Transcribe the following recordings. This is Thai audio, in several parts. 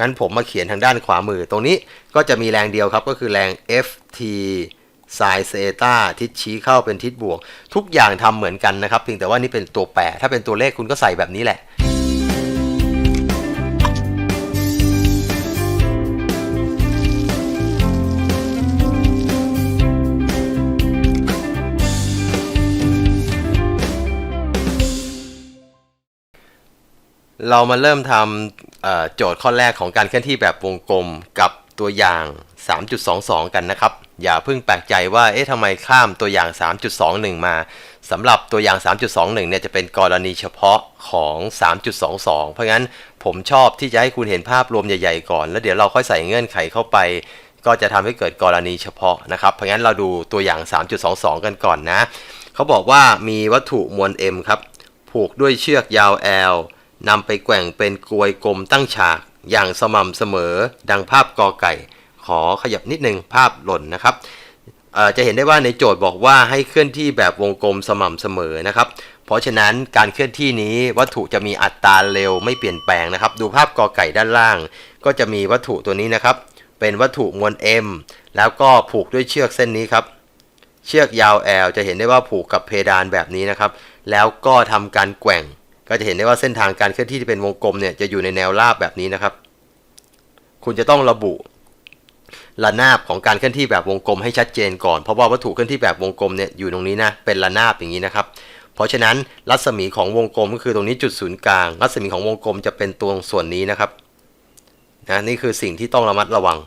งั้นผมมาเขียนทางด้านขวามือ ตรงนี้ก็จะมีแรงเดียวครับ ก็คือแรง Ft sin เซตาทิศชี้เข้าเป็นทิศบวก ทุกอย่างทำเหมือนกันนะครับ เพียงแต่ว่านี่เป็นตัวแปร ถ้าเป็นตัวเลขคุณก็ใส่แบบนี้แหละเรามาเริ่มทำ โจทย์ข้อแรกของการเคลื่อนที่แบบวงกลมกับตัวอย่าง 3.22 กันนะครับ อย่าเพิ่งแปลกใจว่า เอ๊ะทำไมข้ามตัวอย่าง 3.21 มาสำหรับตัวอย่าง 3.21 เนี่ยจะเป็นกรณีเฉพาะของ 3.22 เพราะงั้นผมชอบที่จะให้คุณเห็นภาพรวมใหญ่ๆก่อน แล้วเดี๋ยวเราค่อยใส่เงื่อนไขเข้าไป ก็จะทำให้เกิดกรณีเฉพาะนะครับ เพราะงั้นเราดูตัวอย่าง 3.22 กันก่อนนะ เขาบอกว่ามีวัตถุมวล m ครับ ผูกด้วยเชือกยาว L นำไปแกว่งเป็นกลวยกลมตั้งฉากอย่างสม่ำเสมอ ดังภาพกอไก่ ขอขยับนิดนึงภาพหล่นนะครับจะเห็นได้ว่าในโจทย์บอกว่าให้เคลื่อนที่แบบวงกลมสม่ำเสมอนะครับ เพราะฉะนั้นการเคลื่อนที่นี้วัตถุจะมีอัตราเร็วไม่เปลี่ยนแปลงนะครับ ดูภาพกอไก่ด้านล่าง ก็จะมีวัตถุตัวนี้นะครับ เป็นวัตถุมวล m แล้วก็ผูกด้วยเชือกเส้นนี้ครับ เชือกยาว L จะเห็นได้ว่าผูกกับเพดานแบบนี้นะครับ แล้วก็ทำการแกว่ง ก็จะเห็นได้ว่าเส้นทางการเคลื่อนที่ที่เป็นวงกลมเนี่ยจะอยู่ในแนวราบแบบนี้นะครับ คุณจะต้องระบุระนาบของการเคลื่อนที่แบบวงกลมให้ชัดเจนก่อนเพราะว่าวัตถุเคลื่อนที่แบบวงกลมเนี่ยอยู่ตรงนี้นะเป็นระนาบอย่างนี้นะครับ เพราะฉะนั้นรัศมีของวงกลมก็คือตรงนี้จุดศูนย์กลาง รัศมีของวงกลมจะเป็นตัวส่วนนี้นะครับนะนี่คือสิ่งที่ต้องระมัดระวัง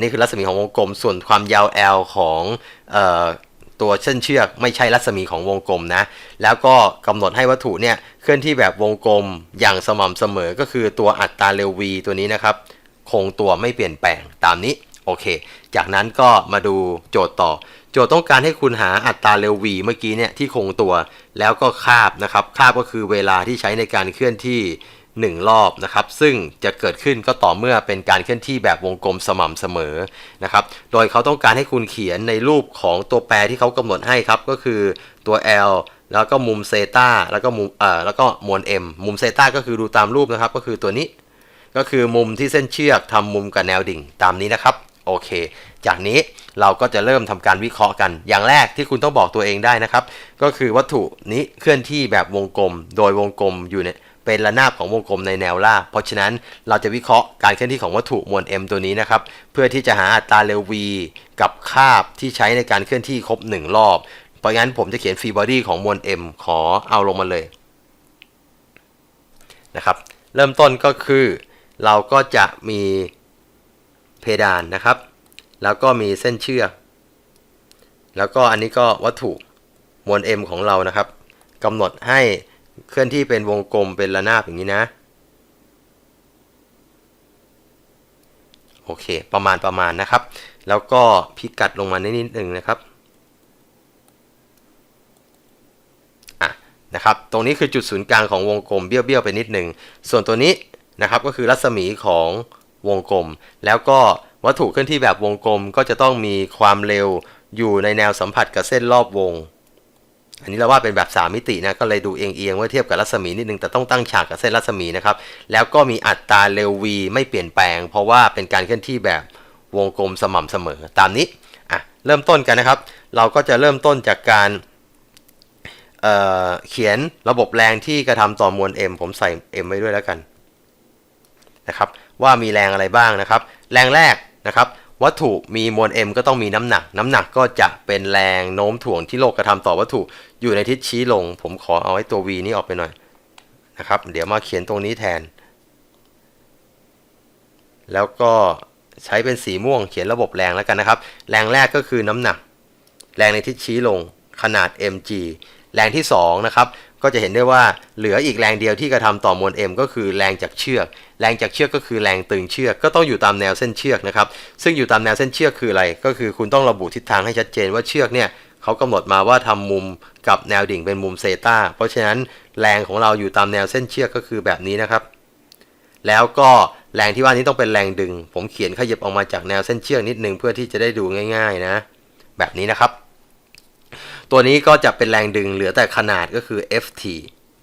นี่คือรัศมีของวงกลมส่วนความยาว L ของเออ ตัวเส้นเชือกไม่ใช่รัศมีของวงกลมนะ แล้วก็กำหนดให้วัตถุเนี่ยเคลื่อนที่แบบวงกลมอย่างสม่ำเสมอก็คือตัวอัตราเร็ว v ตัวนี้นะครับ คงตัวไม่เปลี่ยนแปลงตามนี้โอเค จากนั้นก็มาดูโจทย์ต่อ โจทย์ต้องการให้คุณหาอัตราเร็ว v เมื่อกี้เนี่ยที่คงตัว แล้วก็คาบนะครับคาบก็คือเวลาที่ใช้ในการเคลื่อนที่ 1 รอบนะครับ ซึ่งจะเกิดขึ้นก็ต่อเมื่อเป็นการเคลื่อนที่แบบวงกลมสม่ำเสมอนะครับ โดยเขาต้องการให้คุณเขียนในรูปของตัวแปรที่เขากำหนดให้ครับ ก็คือตัว L แล้วก็มุมเซตาแล้วก็มุมเอ่อแล้วก็มวล m มุมเซตาก็คือดูตามรูปนะครับ ก็คือตัวนี้ ก็คือมุมที่เส้นเชือกทำมุมกับแนวดิ่งตามนี้นะครับ โอเค จากนี้เราก็จะเริ่มทำการวิเคราะห์กัน อย่างแรกที่คุณต้องบอกตัวเองได้นะครับ ก็คือวัตถุนี้เคลื่อนที่แบบวงกลม โดยวงกลมอยู่เนี่ย เป็นระนาบของวงกลมในแนวราบ เพราะฉะนั้นเราจะวิเคราะห์การเคลื่อนที่ของวัตถุมวล m ตัวนี้นะครับ เพื่อที่จะหาอัตราเร็ว v กับคาบที่ใช้ในการเคลื่อนที่ครบ 1 รอบ เพราะงั้นผมจะเขียนฟรีบอดี้ของมวล m ขอเอาลงมาเลยนะครับ เริ่มต้นก็คือเราก็จะมีเพดานนะครับ แล้วก็มีเส้นเชือก แล้วก็อันนี้ก็วัตถุมวล m ของเรานะครับกำหนดให้ เคลื่อนที่เป็นวงกลมเป็นระนาบอย่างนี้นะ โอเค ประมาณประมาณนะครับ แล้วก็พิกัดลงมานิดหนึ่งนะครับอะนะครับ ตรงนี้คือจุดศูนย์กลางของวงกลมเบี้ยวๆไปนิดหนึ่ง ส่วนตัวนี้นะครับก็คือรัศมีของวงกลม แล้วก็วัตถุเคลื่อนที่แบบวงกลมก็จะต้องมีความเร็วอยู่ในแนวสัมผัสกับเส้นรอบวง อันนี้เราว่าเป็นแบบ 3 มิตินะ ก็เลยดูเอียงๆไว้เทียบกับรัศมีนิดนึง แต่ต้องตั้งฉากกับเส้นรัศมีนะครับ แล้วก็มีอัตราเร็ว v ไม่เปลี่ยนแปลง เพราะว่าเป็นการเคลื่อนที่แบบวงกลมสม่ำเสมอ ตามนี้ อะ เริ่มต้นกันนะครับ เราก็จะเริ่มต้นจากการเเขียนระบบแรงที่กระทำต่อมวล m ผมใส่ m ไว้ด้วยแล้วกันนะครับ ว่ามีแรงอะไรบ้างนะครับ แรงแรกนะครับ วัตถุมีมวล m ก็ต้องมีน้ำหนัก น้ำหนักก็จะเป็นแรงโน้มถ่วงที่โลกกระทำต่อวัตถุอยู่ในทิศชี้ลง ผมขอเอาไอ้ตัว v นี้ออกไปหน่อยนะครับ เดี๋ยวมาเขียนตรงนี้แทน แล้วก็ใช้เป็นสีม่วงเขียนระบบแรงแล้วกันนะครับ แรงแรกก็คือน้ำหนัก แรงในทิศชี้ลงขนาด mg แรงที่2นะครับ ก็จะเห็นได้ว่าเหลืออีกแรงเดียวที่กระทำต่อมวล m ก็คือแรงจากเชือก แรงจากเชือกก็คือแรงตึงเชือก ก็ต้องอยู่ตามแนวเส้นเชือกนะครับ ซึ่งอยู่ตามแนวเส้นเชือกคืออะไร ก็คือคุณต้องระบุทิศทางให้ชัดเจนว่าเชือกเนี่ยเขากำหนดมาว่าทำมุมกับแนวดิ่งเป็นมุมเซตาเพราะฉะนั้นแรงของเราอยู่ตามแนวเส้นเชือกก็คือแบบนี้นะครับ แล้วก็แรงที่ว่านี้ต้องเป็นแรงดึง ผมเขียนขยับออกมาจากแนวเส้นเชือกนิดนึงเพื่อที่จะได้ดูง่าย ๆนะ แบบนี้นะครับ ตัวนี้ก็จะเป็นแรงดึงเหลือแต่ขนาดก็คือ ft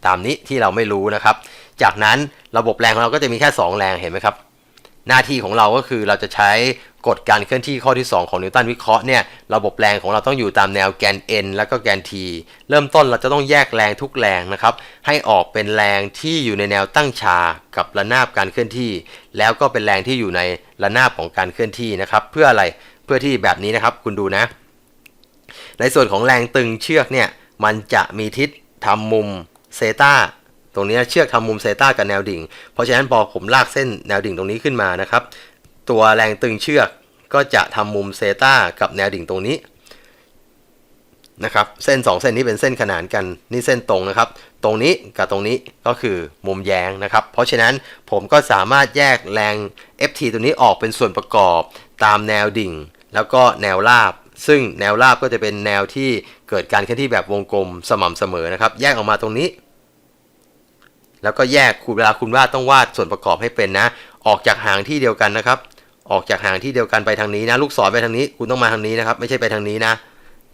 ตามนี้ที่เราไม่รู้นะครับ จากนั้นระบบแรงของเราก็จะมีแค่ 2 แรงเห็นไหมครับ หน้าที่ของเราก็คือเราจะใช้กฎการเคลื่อนที่ข้อที่ 2 ของนิวตันวิเคราะห์เนี่ยระบบแรงของเราต้องอยู่ตามแนวแกน n แล้วก็แกน t เริ่มต้นเราจะต้องแยกแรงทุกแรงนะครับ ให้ออกเป็นแรงที่อยู่ในแนวตั้งฉากกับระนาบการเคลื่อนที่ แล้วก็เป็นแรงที่อยู่ในระนาบของการเคลื่อนที่นะครับ เพื่ออะไรเพื่อที่แบบนี้นะครับ คุณดูนะ ในส่วนของแรงตึงเชือกเนี่ยมันจะมีทิศทำมุมเซตาตรงนี้เชือกทำมุมเซตากับแนวดิ่ง เพราะฉะนั้นพอผมลากเส้นแนวดิ่งตรงนี้ขึ้นมานะครับ ตัวแรงตึงเชือกก็จะทำมุมเซตากับแนวดิ่งตรงนี้นะครับ เส้น 2 เส้นนี้เป็นเส้นขนานกันนี่เส้นตรงนะครับ ตรงนี้กับตรงนี้ก็คือมุมแย้งนะครับ เพราะฉะนั้นผมก็สามารถแยกแรง FT ตัวนี้ออกเป็นส่วนประกอบตามแนวดิ่ง แล้วก็แนวราบ ซึ่งแนวราบก็จะเป็นแนวที่เกิดการเคลื่อนที่แบบวงกลมสม่ำเสมอนะครับ แยกออกมาตรงนี้ แล้วก็แยกคุณเวลาคุณวาดต้องวาดส่วนประกอบให้เป็นนะ ออกจากหางที่เดียวกันนะครับ ออกจากหางที่เดียวกันไปทางนี้นะ ลูกศรไปทางนี้ คุณต้องมาทางนี้นะครับ ไม่ใช่ไปทางนี้นะ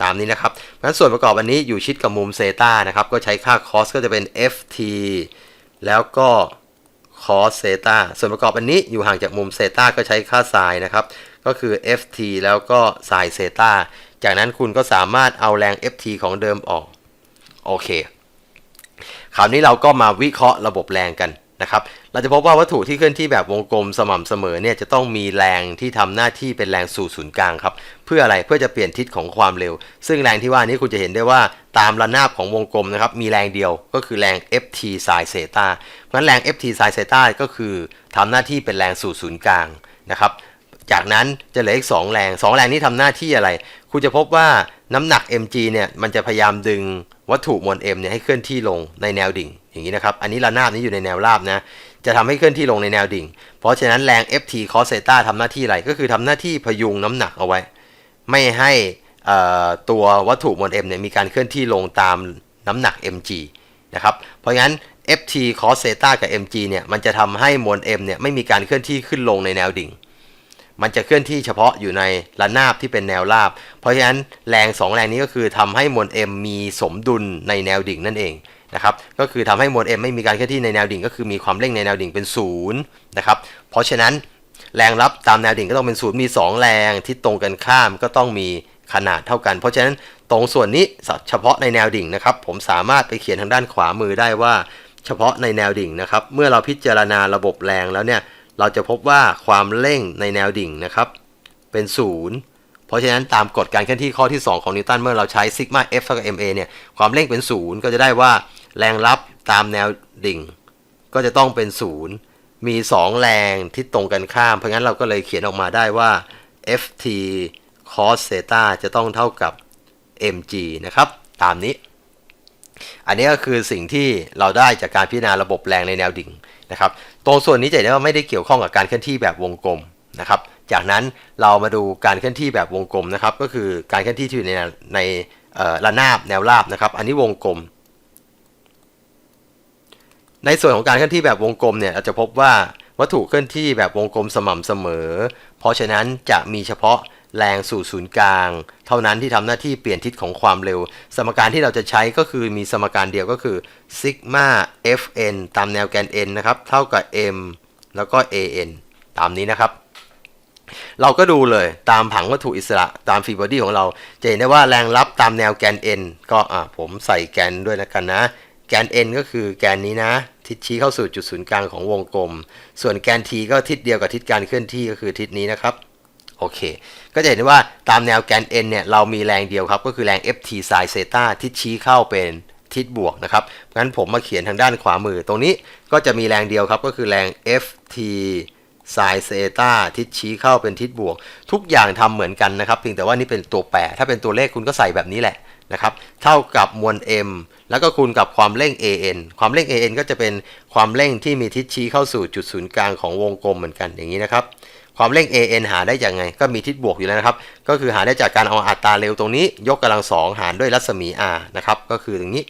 ตามนี้นะครับงั้นส่วนประกอบอันนี้อยู่ชิดกับมุมเซตานะครับ ก็ใช้ค่า cos ก็จะเป็น ft แล้วก็ cos เซตาส่วนประกอบอันนี้อยู่ห่างจากมุมเซตาก็ใช้ค่า sin นะครับ ก็คือ ft แล้วก็ sin เซตาจากนั้นคุณก็สามารถเอาแรง ft ของเดิมออก โอเค คราวนี้เราก็มาวิเคราะห์ระบบแรงกันนะครับ เราจะพบว่าวัตถุที่เคลื่อนที่แบบวงกลมสม่ำเสมอเนี่ยจะต้องมีแรงที่ทำหน้าที่เป็นแรงสู่ศูนย์กลางครับ เพื่ออะไรเพื่อจะเปลี่ยนทิศของความเร็ว ซึ่งแรงที่ว่านี้คุณจะเห็นได้ว่าตามระนาบของวงกลมนะครับมีแรงเดียวก็คือแรง ft sin เซตาเพราะฉะนั้นแรง ft sin เซตาก็คือทำหน้าที่เป็นแรงสู่ศูนย์กลางนะครับ จากนั้นจะเหลืออีก 2 แรง 2 แรงนี้ทำหน้าที่อะไร คุณจะพบว่าน้ำหนัก mg เนี่ยมันจะพยายามดึงวัตถุมวล m เนี่ยให้เคลื่อนที่ลงในแนวดิ่ง อย่างนี้นะครับ อันนี้ระนาบนี้อยู่ในแนวราบนะ จะทำให้เคลื่อนที่ลงในแนวดิ่ง เพราะฉะนั้นแรง ft cos เซตาทำหน้าที่อะไร ก็คือทำหน้าที่พยุงน้ำหนักเอาไว้ ไม่ให้ตัววัตถุมวล m เนี่ยมีการเคลื่อนที่ลงตามน้ำหนัก mg นะครับ เพราะงั้น ft cos เซตากับ mg เนี่ยมันจะทำให้มวล m เนี่ยไม่มีการเคลื่อนที่ขึ้นลงในแนวดิ่ง มันจะเคลื่อนที่เฉพาะอยู่ในระนาบที่เป็นแนวราบ เพราะฉะนั้นแรง 2 แรงนี้ก็คือทำให้มวล m มีสมดุลในแนวดิ่งนั่นเองนะครับก็คือทำให้มวล m ไม่มีการเคลื่อนที่ในแนวดิ่ง ก็คือมีความเร่งในแนวดิ่งเป็นศูนย์นะครับเพราะฉะนั้นแรงรับตามแนวดิ่งก็ต้องเป็นศูนย์มี 2 แรงที่ตรงกันข้ามก็ต้องมีขนาดเท่ากัน เพราะฉะนั้นตรงส่วนนี้เฉพาะในแนวดิ่งนะครับผมสามารถไปเขียนทางด้านขวามือได้ว่า เฉพาะในแนวดิ่งนะครับเมื่อเราพิจารณาระบบแรงแล้วเนี่ย เราจะพบว่าความเร่งในแนวดิ่งนะครับ เป็นศูนย์เพราะฉะนั้นตามกฎการเคลื่อนที่ข้อที่ 2 ของนิวตันเมื่อเราใช้ซิกมา F เท่ากับ ma เนี่ยความเร่งเป็นศูนย์ก็จะได้ว่าแรงรับตามแนวดิ่ง ก็จะต้องเป็นศูนย์มี 2 แรงที่ตรงกันข้าม เพราะงั้นเราก็เลยเขียนออกมาได้ว่า ft cos เซตาจะต้องเท่ากับ mg นะครับ ตามนี้ อันนี้ก็คือสิ่งที่เราได้จากการพิจารณาระบบแรงในแนวดิ่งนะครับ ตรงส่วนนี้จะเห็นได้ว่าไม่ได้เกี่ยวข้องกับการเคลื่อนที่แบบวงกลมนะครับ จากนั้นเรามาดูการเคลื่อนที่แบบวงกลมนะครับ ก็คือการเคลื่อนที่ที่อยู่ในในระนาบแนวราบนะครับ อันนี้วงกลม ในส่วนของการเคลื่อนที่แบบวงกลมเนี่ยเราจะพบว่าวัตถุเคลื่อนที่แบบวงกลมสม่ำเสมอ เพราะฉะนั้นจะมีเฉพาะ แรงสู่ศูนย์กลาง เท่านั้นที่ทำหน้าที่เปลี่ยนทิศของความเร็ว สมการที่เราจะใช้ก็คือมีสมการเดียวก็คือซิกมา fn ตามแนวแกน n นะครับ เท่ากับ m แล้วก็ an ตามนี้นะครับ เราก็ดูเลยตามผังวัตถุอิสระตามฟรีบอดี้ของเรา จะเห็นได้ว่าแรงรับตามแนวแกน n ก็อะผมใส่แกนด้วยนะกันนะ แกน n ก็คือแกนนี้นะ ทิศชี้เข้าสู่จุดศูนย์กลางของวงกลม ส่วนแกน t ก็ทิศเดียวกับทิศการเคลื่อนที่ก็คือทิศนี้นะครับ โอเค ก็จะเห็นได้ว่าตามแนวแกน n เนี่ยเรามีแรงเดียวครับ ก็คือแรง ft sin เซตาทิศชี้เข้าเป็นทิศบวกนะครับงั้นผมมาเขียนทางด้านขวามือ ตรงนี้ก็จะมีแรงเดียวครับ ก็คือแรง ft sin เซตาทิศชี้เข้าเป็นทิศบวก ทุกอย่างทำเหมือนกันนะครับเพียงแต่ว่านี่เป็นตัวแปรถ้าเป็นตัวเลขคุณก็ใส่แบบนี้แหละนะครับเท่ากับมวล m แล้วก็คูณกับความเร่ง an ความเร่ง an ก็จะเป็นความเร่งที่มีทิศชี้เข้าสู่จุดศูนย์กลางของวงกลมเหมือนกันอย่างนี้นะครับ ความเร่ง an หาได้จากไง ก็มีทิศบวกอยู่แล้วนะครับ ก็คือหาได้จากการเอาอัตราเร็วตรงนี้ ยกกำลังสองหารด้วยรัศมี r นะครับ ก็คืออย่างนี้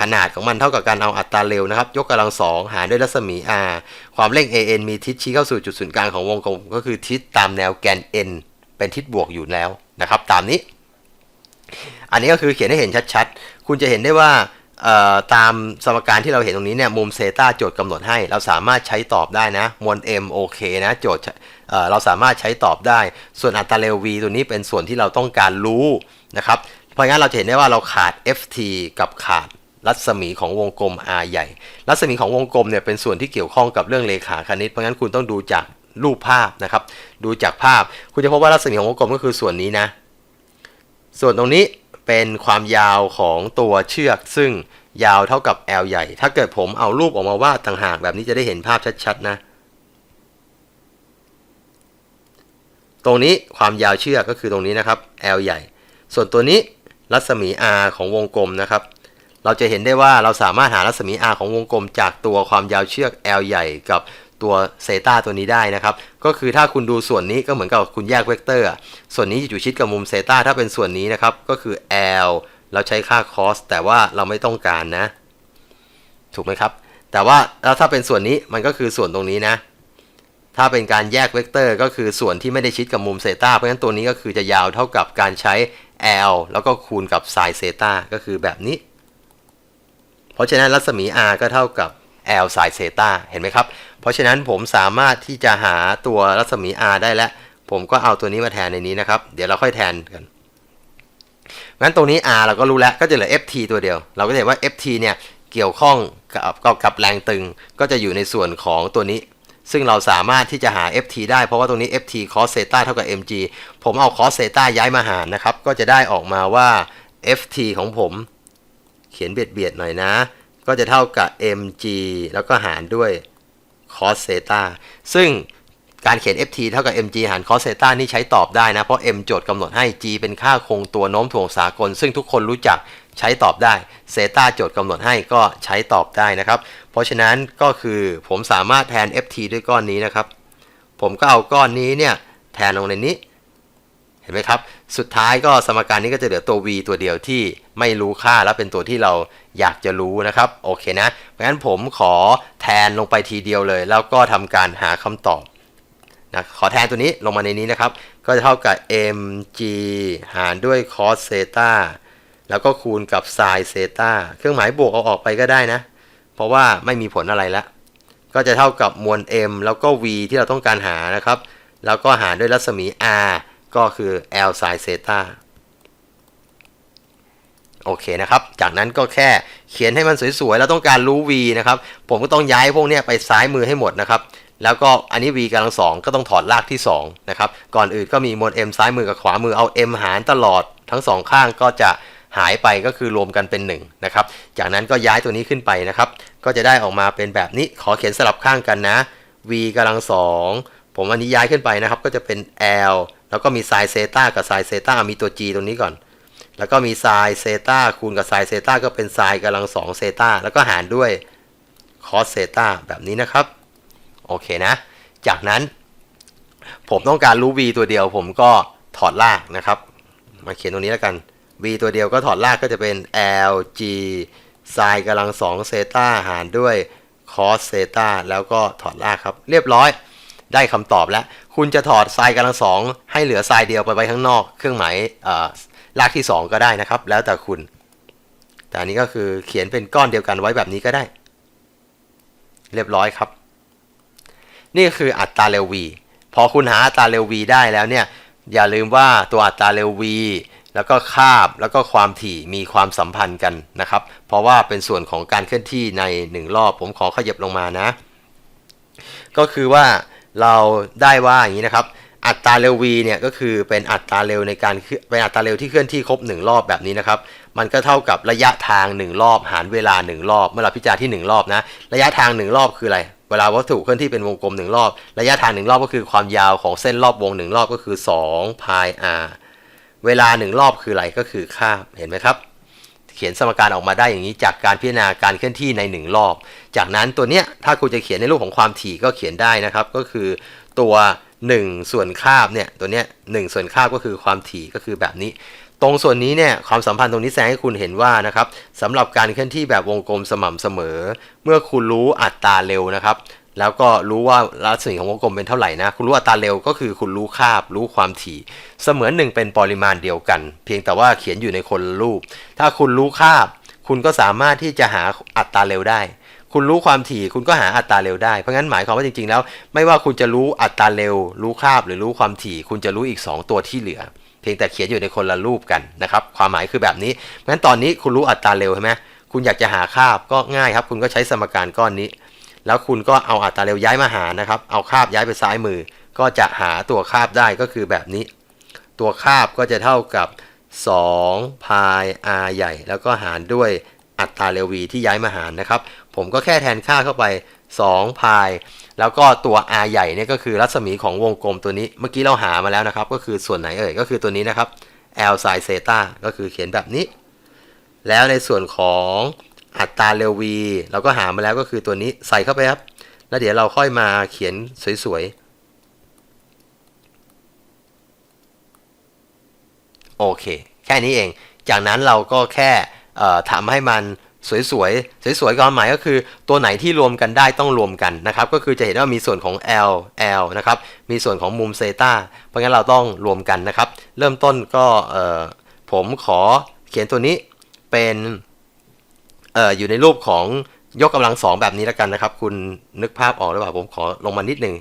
ขนาดของมันเท่ากับการเอาอัตราเร็วนะครับ ยกกำลังสองหารด้วยรัศมี r ความเร่ง an มีทิศชี้เข้าสู่จุดศูนย์กลางของวงกลม ก็คือทิศตามแนวแกน n เป็นทิศบวกอยู่แล้วนะครับ ตามนี้ อันนี้ก็คือเขียนให้เห็นชัดๆ คุณจะเห็นได้ว่า ตามสมการที่เราเห็นตรงนี้เนี่ยมุมเซตาโจทย์กำหนดให้ เราสามารถใช้ตอบได้นะมวล m โอเคนะโจทย์เอ่อเราสามารถใช้ตอบได้ ส่วนอัตราเร็ว v ตัวนี้เป็นส่วนที่เราต้องการรู้นะครับเพราะงั้นเราจะเห็นได้ว่าเราขาด ft กับขาดรัศมีของวงกลม r ใหญ่ รัศมีของวงกลมเนี่ยเป็นส่วนที่เกี่ยวข้องกับเรื่องเลขาคณิต เพราะงั้นคุณต้องดูจากรูปภาพนะครับ ดูจากภาพ คุณจะพบว่ารัศมีของวงกลมก็คือส่วนนี้นะ ส่วนตรงนี้ เป็นความยาวของตัวเชือก ซึ่งยาวเท่ากับ L ใหญ่ ถ้าเกิดผมเอารูปออกมาวาดต่างหากแบบนี้จะได้เห็นภาพชัดๆนะ ตรงนี้ความยาวเชือกก็คือตรงนี้นะครับ L ใหญ่ ส่วนตัวนี้รัศมี R ของวงกลมนะครับ เราจะเห็นได้ว่าเราสามารถหารัศมี R ของวงกลม จากตัวความยาวเชือก L ใหญ่กับ ตัวเซตาตัวนี้ได้นะครับ ก็คือถ้าคุณดูส่วนนี้ก็เหมือนกับคุณแยกเวกเตอร์ ส่วนนี้อยู่ชิดกับมุมเซตาถ้าเป็นส่วนนี้นะครับ ก็คือ L เราใช้ค่า cos แต่ว่าเราไม่ต้องการนะ ถูกไหมครับ แต่ว่าแล้วถ้าเป็นส่วนนี้มันก็คือส่วนตรงนี้นะ ถ้าเป็นการแยกเวกเตอร์ก็คือส่วนที่ไม่ได้ชิดกับมุมเซตาเพราะฉะนั้นตัวนี้ก็คือจะยาวเท่ากับการใช้ L แล้วก็คูณกับ sin เซตาก็คือแบบนี้ เพราะฉะนั้นรัศมี r ก็เท่ากับ L sin เซตาเห็นไหมครับ เพราะฉะนั้นผมสามารถที่จะหาตัวรัศมี r ได้แล้ว ผมก็เอาตัวนี้มาแทนในนี้นะครับ เดี๋ยวเราค่อยแทนกัน งั้นตรงนี้ r เราก็รู้แล้ว ก็จะเหลือ ft ตัวเดียว เราก็จะเห็นว่า ft เนี่ยเกี่ยวข้องกับกับกบแรงตึง ก็จะอยู่ในส่วนของตัวนี้ ซึ่งเราสามารถที่จะหา ft ได้เพราะว่าตรงนี้ ft cos เซตาเท่ากับ mg ผมเอา cos เซตาย้ายมาหารนะครับ ก็จะได้ออกมาว่า ft ของผม เขียนเบียดเบียดๆหน่อยนะ ก็จะเท่ากับ mg แล้วก็หารด้วย cos เซตาซึ่งการเขียน ft เท่ากับ mg หาร cos เซตานี่ใช้ตอบได้นะ เพราะ m โจทย์กำหนดให้ g เป็นค่าคงตัวโน้มถ่วงสากล ซึ่งทุกคนรู้จักใช้ตอบได้เซตาโจทย์กำหนดให้ก็ใช้ตอบได้นะครับ เพราะฉะนั้นก็คือผมสามารถแทน ft ด้วยก้อนนี้นะครับ ผมก็เอาก้อนนี้เนี่ยแทนลงในนี้ เห็นไหมครับ สุดท้ายก็สมการนี้ก็จะเหลือตัว v ตัวเดียวที่ไม่รู้ค่าแล้วเป็นตัวที่เราอยากจะรู้นะครับ โอเคนะ เพราะฉะนั้นผมขอแทนลงไปทีเดียวเลย แล้วก็ทำการหาคำตอบนะขอแทนตัวนี้ลงมาในนี้นะครับ ก็จะเท่ากับ mg หารด้วย cos เซตาแล้วก็คูณกับ sin เซตาเครื่องหมายบวกเอาออกไปก็ได้นะ เพราะว่าไม่มีผลอะไรแล้วก็จะเท่ากับมวล m แล้วก็ v ที่เราต้องการหานะครับ แล้วก็หารด้วยรัศมี r ก็คือ L sin เซตาโอเคนะครับ จากนั้นก็แค่เขียนให้มันสวยๆ แล้วต้องการรู้ v นะครับ ผมก็ต้องย้ายพวกนี้ไปซ้ายมือให้หมดนะครับ แล้วก็อันนี้ v กำลังสองก็ต้องถอดรากที่2นะครับ ก่อนอื่นก็มีมวล m ซ้ายมือกับขวามือเอา m หารตลอดทั้งสองข้างก็จะหายไปก็คือรวมกันเป็น1นะครับ จากนั้นก็ย้ายตัวนี้ขึ้นไปนะครับ ก็จะได้ออกมาเป็นแบบนี้ ขอเขียนสลับข้างกันนะ v กำลังสอง ผมอันนี้ย้ายขึ้นไปนะครับ ก็จะเป็น l แล้วก็มี sin เซตากับ sin เซตามีตัว g ตรงนี้ก่อน แล้วก็มี sin เซตาคูณกับ sin เซตาก็เป็น sin กำลังสองเซตาแล้วก็หารด้วย cos เซตาแบบนี้นะครับ โอเคนะ จากนั้น ผมต้องการรู้ v ตัวเดียว ผมก็ถอดรากนะครับ มาเขียนตรงนี้แล้วกัน v ตัวเดียวก็ถอดรากก็จะเป็น l g sin กำลังสองเซตาหารด้วย cos เซตาแล้วก็ถอดรากครับ เรียบร้อย ได้คำตอบแล้ว คุณจะถอด sin กำลังสองให้เหลือ sin เดียวไปไว้ข้างนอก เครื่องหมายเอ่อรากที่ 2 ก็ได้นะครับ แล้วแต่คุณ แต่อันนี้ก็คือเขียนเป็นก้อนเดียวกันไว้แบบนี้ก็ได้ เรียบร้อยครับ นี่คืออัตราเร็ว v พอคุณหาอัตราเร็ว v ได้แล้วเนี่ย อย่าลืมว่าตัวอัตราเร็ว v แล้วก็คาบแล้วก็ความถี่มีความสัมพันธ์กันนะครับ เพราะว่าเป็นส่วนของการเคลื่อนที่ใน 1 รอบ ผมขอขยับลงมานะ ก็คือว่า เราได้ว่าอย่างนี้นะครับ อัตราเร็ว v เนี่ยก็คือเป็นอัตราเร็วในการเป็นอัตราเร็วที่เคลื่อนที่ครบ 1 รอบแบบนี้นะครับ มันก็เท่ากับระยะทาง 1 รอบ หารเวลา 1 รอบ เมื่อเราพิจารณาที่ 1 รอบนะ ระยะทาง 1 รอบคืออะไร เวลาวัตถุเคลื่อนที่เป็นวงกลม 1 รอบ ระยะทาง 1 รอบก็คือความยาวของเส้นรอบวง 1 รอบก็คือ2 pi r เวลา 1 รอบคืออะไรก็คือค่าเห็นไหมครับ ขียนสมการออกมาได้อย่างนี้จากการพิจารณาการเคลื่อนที่ใน 1 รอบ จากนั้นตัวเนี้ยถ้าคุณจะเขียนในรูปของความถี่ก็เขียนได้นะครับ ก็คือตัว 1 ส่วนคาบเนี่ยตัวเนี้ยหส่วนคาบก็คือความถี่ก็คือแบบนี้ ตรงส่วนนี้เนี่ยความสัมพันธ์ตรงนี้แสดงให้คุณเห็นว่านะครับสำหรับการเคลื่อนที่แบบวงกลมสม่ำเสมอ เมื่อคุณรู้อัตราเร็วนะครับ แล้วก็รู้ว่ารัศมีของวงกลมเป็นเท่าไหร่นะ คุณรู้อัตราเร็วก็คือคุณรู้คาบ รู้ความถี่ เสมือนหนึ่งเป็นปริมาณเดียวกัน เพียงแต่ว่าเขียนอยู่ในคนละรูป ถ้าคุณรู้คาบ คุณก็สามารถที่จะหาอัตราเร็วได้ คุณรู้ความถี่ คุณก็หาอัตราเร็วได้ เพราะงั้นหมายความว่าจริง ๆ แล้ว ไม่ว่าคุณจะรู้อัตราเร็ว รู้คาบ หรือรู้ความถี่ คุณจะรู้อีก 2 ตัวที่เหลือ เพียงแต่เขียนอยู่ในคนละรูปกันนะครับ ความหมายคือแบบนี้ เพราะฉะนั้นตอนนี้คุณรู้อัตราเร็วใช่ไหมคุณอยากจะหาคาบก็ง่ายครับ คุณก็ใช้สมการก้อนนี้ แล้วคุณก็เอาอัตราเร็วย้ายมาหารนะครับ เอาคาบย้ายไปซ้ายมือ ก็จะหาตัวคาบได้ก็คือแบบนี้ ตัวคาบก็จะเท่ากับ 2 พาย r ใหญ่ แล้วก็หารด้วยอัตราเร็ว v ที่ย้ายมาหารนะครับ ผมก็แค่แทนค่าเข้าไป 2 พาย แล้วก็ตัว r ใหญ่เนี่ยก็คือรัศมีของวงกลมตัวนี้ เมื่อกี้เราหามาแล้วนะครับ ก็คือส่วนไหนเอ่ย ก็คือตัวนี้นะครับ l sin เซตาก็คือเขียนแบบนี้ แล้วในส่วนของ อัตราเร็ว v เราก็หามาแล้วก็คือตัวนี้ใส่เข้าไปครับ แล้วเดี๋ยวเราค่อยมาเขียนสวยๆ โอเค แค่นี้เอง จากนั้นเราก็แค่ทำให้มันสวยๆ สวยๆความหมายก็คือตัวไหนที่รวมกันได้ต้องรวมกันนะครับ ก็คือจะเห็นว่ามีส่วนของ L L นะครับ มีส่วนของมุมเซตาเพราะงั้นเราต้องรวมกันนะครับ เริ่มต้นก็ผมขอเขียนตัวนี้เป็น อ่ออยู่ในรูปของยกกำลังสองแบบนี้แล้วกันนะครับ คุณนึกภาพออกหรือเปล่าผมขอลงมานิดหนึ่ง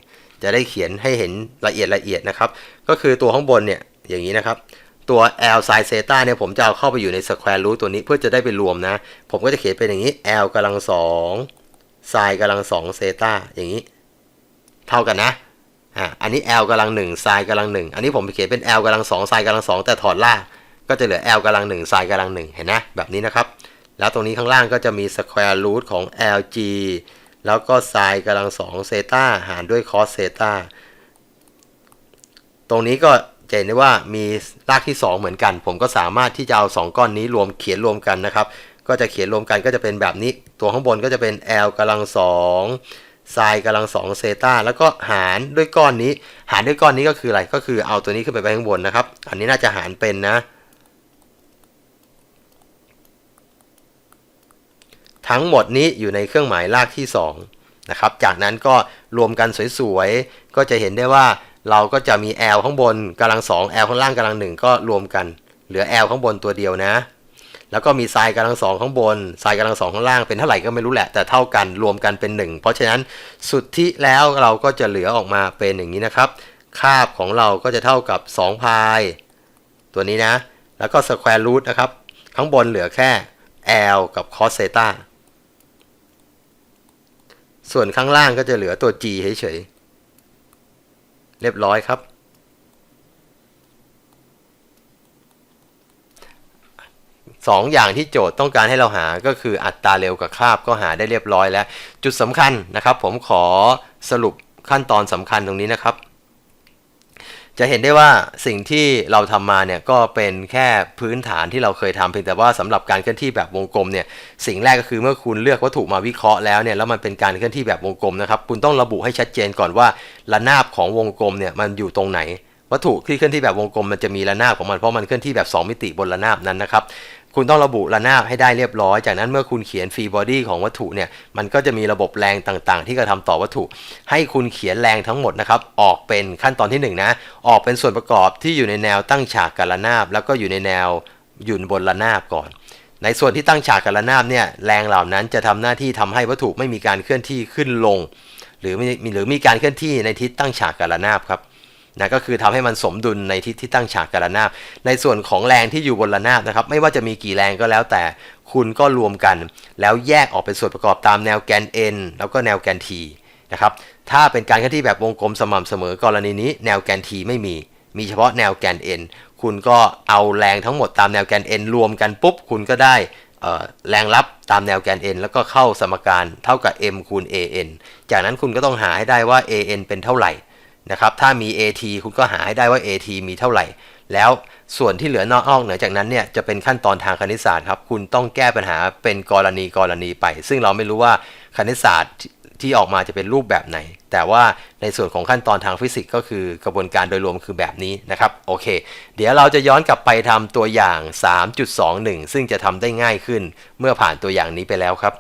จะได้เขียนให้เห็นละเอียดละเอียดนะครับ ก็คือตัวข้างบนเนี่ยอย่างนี้นะครับ ตัว L sin เซตาเนี่ยผมจะเอาเข้าไปอยู่ใน square root ตัวนี้เพื่อจะได้ไปรวมนะ ผมก็จะเขียนเป็นอย่างนี้ L กำลังสอง sin กำลังสองเซตาอย่างนี้ เท่ากันนะอะอันนี้ L กำลังหนึ่ง sin กำลังหนึ่งอันนี้ผมเขียนเป็น L กำลังสอง sin กำลังสองแต่ถอดล่าก็จะเหลือ L กำลังหนึ่ง sin กำลังหนึ่งเห็นนะแบบนี้นะครับ แล้วตรงนี้ข้างล่างก็จะมี square root ของ LG แล้วก็ sin กำลังสองเซตาหารด้วย cos เซตาตรงนี้ก็จะเห็นได้ว่ามีรากที่ 2 เหมือนกัน ผมก็สามารถที่จะเอา 2 ก้อนนี้รวมเขียนรวมกันนะครับ ก็จะเขียนรวมกันก็จะเป็นแบบนี้ ตัวข้างบนก็จะเป็น L กำลังสองไซกำลังสองเซตาแล้วก็หารด้วยก้อนนี้ หารด้วยก้อนนี้ก็คืออะไร ก็คือเอาตัวนี้ขึ้นไปไว้ข้างบนนะครับ อันนี้น่าจะหารเป็นนะ ทั้งหมดนี้อยู่ในเครื่องหมายรากที่2นะครับ จากนั้นก็รวมกันสวยๆ ก็จะเห็นได้ว่าเราก็จะมี L ข้างบนกำลัง 2 L ข้างล่างกำลัง 1 ก็รวมกัน เหลือ L ข้างบนตัวเดียวนะ แล้วก็มีไซน์กำลังสองข้างบนไซน์กำลังสองข้างล่างเป็นเท่าไหร่ก็ไม่รู้แหละ แต่เท่ากันรวมกันเป็น 1 เพราะฉะนั้นสุดที่แล้วเราก็จะเหลือออกมาเป็นอย่างนี้นะครับ คาบของเราก็จะเท่ากับ2พายตัวนี้นะ แล้วก็สแควร์รูทนะครับ ข้างบนเหลือแค่ L กับ cos เซตา ส่วนข้างล่างก็จะเหลือตัว g เฉยๆ เรียบร้อยครับ สองอย่างที่โจทย์ต้องการให้เราหาก็คืออัตราเร็วกับคาบก็หาได้เรียบร้อยแล้ว จุดสำคัญนะครับ ผมขอสรุปขั้นตอนสำคัญตรงนี้นะครับ จะเห็นได้ว่าสิ่งที่เราทำมาเนี่ยก็เป็นแค่พื้นฐานที่เราเคยทำเพียงแต่ว่าสำหรับการเคลื่อนที่แบบวงกลมเนี่ยสิ่งแรกก็คือเมื่อคุณเลือกวัตถุมาวิเคราะห์แล้วเนี่ยแล้วมันเป็นการเคลื่อนที่แบบวงกลมนะครับคุณต้องระบุให้ชัดเจนก่อนว่าระนาบของวงกลมเนี่ยมันอยู่ตรงไหนวัตถุที่เคลื่อนที่แบบวงกลมมันจะมีระนาบของมันเพราะมันเคลื่อนที่แบบ 2 มิติบนระนาบนั้นนะครับ คุณต้องระบุระนาบให้ได้เรียบร้อย จากนั้นเมื่อคุณเขียนฟรีบอดี้ของวัตถุเนี่ย มันก็จะมีระบบแรงต่างๆ ที่กระทำต่อวัตถุ ให้คุณเขียนแรงทั้งหมดนะครับ ออกเป็นขั้นตอนที่1นงนะ ออกเป็นส่วนประกอบที่อยู่ในแนวตั้งฉากกับระนาบ แล้วก็อยู่ในแนวอยู่บนระนาบก่อน ในส่วนที่ตั้งฉากกับระนาบเนี่ย แรงเหล่านั้นจะทำหน้าที่ทำให้วัตถุไม่มีการเคลื่อนที่ขึ้นลง หรือมีหรือมีการเคลื่อนที่ในทิศตั้งฉากกับระนาบครับ นะก็คือทำให้มันสมดุลในทิศที่ตั้งฉากกับระนาบ ในส่วนของแรงที่อยู่บนระนาบนะครับ ไม่ว่าจะมีกี่แรงก็แล้วแต่คุณก็รวมกัน แล้วแยกออกเป็นส่วนประกอบตามแนวแกน n แล้วก็แนวแกน t นะครับ ถ้าเป็นการเคลื่อนที่แบบวงกลมสม่ำเสมอกรณีนี้แนวแกน t ไม่มี มีเฉพาะแนวแกน n คุณก็เอาแรงทั้งหมดตามแนวแกน n รวมกันปุ๊บ คุณก็ได้แรงรับตามแนวแกน n แล้วก็เข้าสมการเท่ากับ m คูณ an จากนั้นคุณก็ต้องหาให้ได้ว่า an เป็นเท่าไหร่ นะครับ ถ้ามี AT คุณก็หาให้ได้ว่า AT มีเท่าไหร่ แล้วส่วนที่เหลือนอกเหนือจากนั้นเนี่ยจะเป็นขั้นตอนทางคณิตศาสตร์ครับ คุณต้องแก้ปัญหาเป็นกรณีกรณีไป ซึ่งเราไม่รู้ว่าคณิตศาสตร์ที่ออกมาจะเป็นรูปแบบไหน แต่ว่าในส่วนของขั้นตอนทางฟิสิกส์ก็คือกระบวนการโดยรวมคือแบบนี้นะครับ โอเค เดี๋ยวเราจะย้อนกลับไปทำตัวอย่าง 3.21 ซึ่งจะทำได้ง่ายขึ้น เมื่อผ่านตัวอย่างนี้ไปแล้วครับ